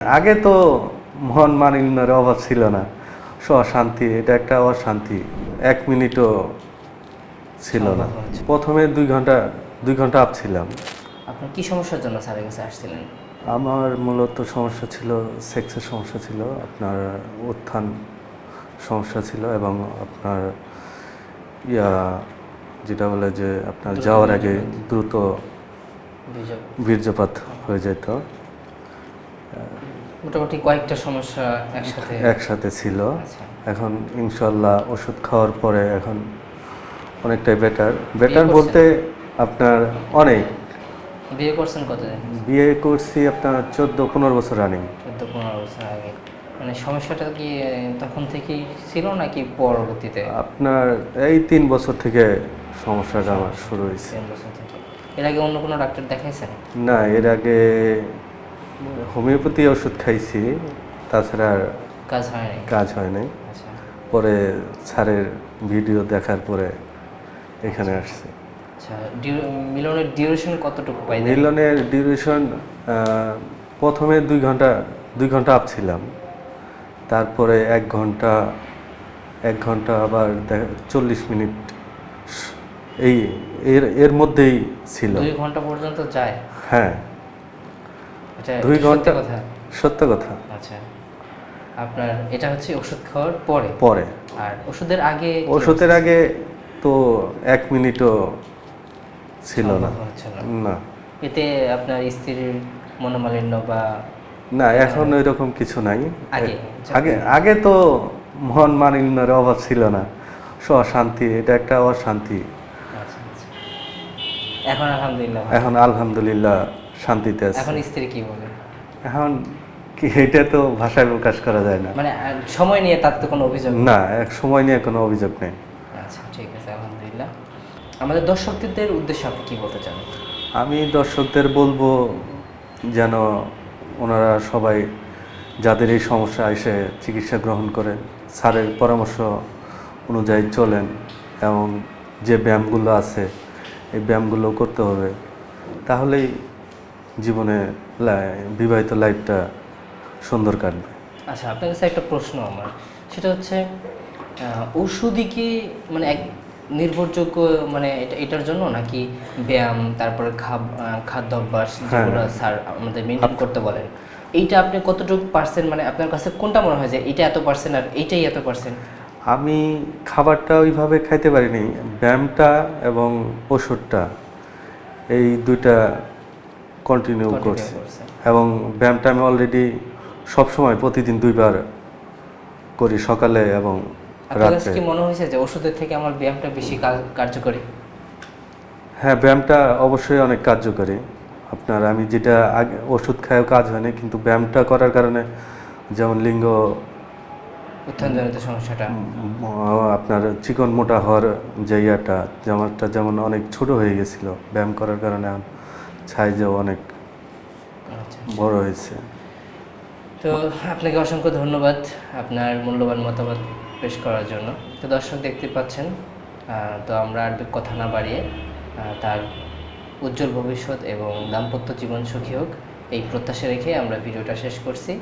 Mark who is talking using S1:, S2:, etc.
S1: আগে তো মন মানিন্যের অভাব ছিল না। অশান্তি এটা একটা অশান্তি। এক মিনিটও ছিল না। প্রথমে দুই ঘণ্টা দুই ঘণ্টা আপ ছিলাম।
S2: আপনার কি সমস্যার জন্য স্যারের কাছে আসছিলেন?
S1: আমার মূলত সমস্যা ছিল সেক্সের সমস্যা ছিল আপনার উত্থান সমস্যা ছিল এবং আপনার ইয়া যেটা বলে যে আপনার যাওয়ার আগে দ্রুত বীর্যপাত হয়ে যেত।
S2: মোটামুটি কয়েকটা সমস্যা একসাথে
S1: একসাথে ছিল।
S2: আচ্ছা।
S1: এখন ইনশাল্লাহ ওষুধ খাওয়ার পরে এখন অনেকটাই বেটার বেটার বলতে আপনার অনেক।
S2: বিয়ে করছেন কতদিন?
S1: বিয়ে করছি আপনার চোদ্দ পনেরো বছর রানিং
S2: চোদ্দ পনেরো বছর আগে। মানে সমস্যাটা কি তখন থেকেই ছিল নাকি পরবর্তীতে?
S1: আপনার এই তিন বছর থেকে সমস্যাটা আমার শুরু হয়েছে।
S2: এর আগে অন্য কোনো ডাক্তার দেখাইছেন?
S1: না এর আগে হোমিওপ্যাথি ওষুধ খাইছি তাছাড়া আর
S2: কাজ হয়নি
S1: কাজ হয় নাই।
S2: আচ্ছা।
S1: পরে স্যারের ভিডিও দেখার পরে এখানে আসছে।
S2: আচ্ছা মিলনের ডিউরেশন কতটুকু পাই
S1: মিলনের ডিউরেশন প্রথমে দুই ঘণ্টা দুই ঘণ্টা আপ ছিলাম। তারপরে এক ঘণ্টা এক ঘণ্টা আবার চল্লিশ মিনিট এই এর এর মধ্যেই ছিল।
S2: দুই ঘণ্টা পর্যন্ত যায়?
S1: হ্যাঁ। দুই ঘণ্টা
S2: কথা?
S1: সত্য কথা।
S2: আচ্ছা। আপনার এটা হচ্ছে ওষুধ খাওয়ার পরে?
S1: পরে।
S2: আর ওষুধের আগে
S1: ওষুধের আগে তো এক মিনিটও ছিল না।
S2: না। এতে আপনার স্ত্রীর মনোমালিন্য বা
S1: না এখন ওই রকম কিছু নাই।
S2: আগে?
S1: আগে আগে তো মন মানিন্যের অভাব ছিল না। অশান্তি এটা একটা অশান্তি।
S2: আচ্ছা আচ্ছা। এখন আলহামদুলিল্লাহ।
S1: এখন আলহামদুলিল্লাহ শান্তিতে আছে।
S2: এখন স্ত্রী কি বলে?
S1: এখন কি এটা তো ভাষায় প্রকাশ করা যায় না।
S2: মানে সময় নিয়ে তার তো কোনো অভিযোগ
S1: না এক সময় নিয়ে কোনো অভিযোগ নেই।
S2: আচ্ছা ঠিক আছে আলহামদুলিল্লাহ। আমাদের দর্শকদের উদ্দেশ্যে আপনি কি বলতে চান?
S1: আমি দর্শকদের বলব যেন ওনারা সবাই যাদের এই সমস্যা এসে চিকিৎসা গ্রহণ করেন স্যারের পরামর্শ অনুযায়ী চলেন এবং যে ব্যায়ামগুলো আছে এই ব্যায়ামগুলো করতে হবে। তাহলেই জীবনে বিবাহিত লাইফটা সুন্দর কাটবে।
S2: আচ্ছা আপনার কাছে একটা প্রশ্ন আমার। সেটা হচ্ছে ওষুধই কি মানে এক নির্ভরযোগ্য মানে এটা এটার জন্য? নাকি ব্যায়াম তারপরে খাব খাদ্য অভ্যাস
S1: হ্যাঁ।
S2: যেগুলো স্যার আমাদের মেনটেন করতে বলেন এইটা আপনি কতটুকু পার্সেন্ট মানে আপনার কাছে কোনটা মনে হয় যে এটা এত পার্সেন্ট আর এইটাই এত পার্সেন্ট
S1: আমি খাবারটা ওইভাবে খাইতে পারিনি ব্যায়ামটা এবং ওষুধটা এই দুইটা কন্টিনিউ করছি। এবং ব্যায়ামটা আমি অলরেডি সবসময় প্রতিদিন দুইবার করি সকালে এবং রাত্রে।
S2: কি মনে হয়েছে যে ওষুধের থেকে আমার ব্যায়ামটা বেশি কার্যকরী?
S1: হ্যাঁ ব্যায়ামটা অবশ্যই অনেক কার্যকরী। আপনার আমি যেটা আগে ওষুধ খায়ও কাজ হয়নি কিন্তু ব্যায়ামটা করার কারণে যেমন লিঙ্গ
S2: উত্থানজনিত সমস্যাটা।
S1: আপনার চিকন মোটা হওয়ার যে ইয়াটা জামাটা যেমন অনেক ছোট হয়ে গেছিল ব্যায়াম করার কারণে সাইজও অনেক
S2: আচ্ছা।
S1: বড় হয়েছে।
S2: তো আপনাকে অসংখ্য ধন্যবাদ আপনার মূল্যবান মতামত পেশ করার জন্য। তো দর্শক দেখতে পাচ্ছেন তো আমরা আর কথা না বাড়িয়ে তার উজ্জ্বল ভবিষ্যৎ এবং দাম্পত্য জীবন সুখী হোক এই প্রত্যাশা রেখে আমরা ভিডিওটা শেষ করছি।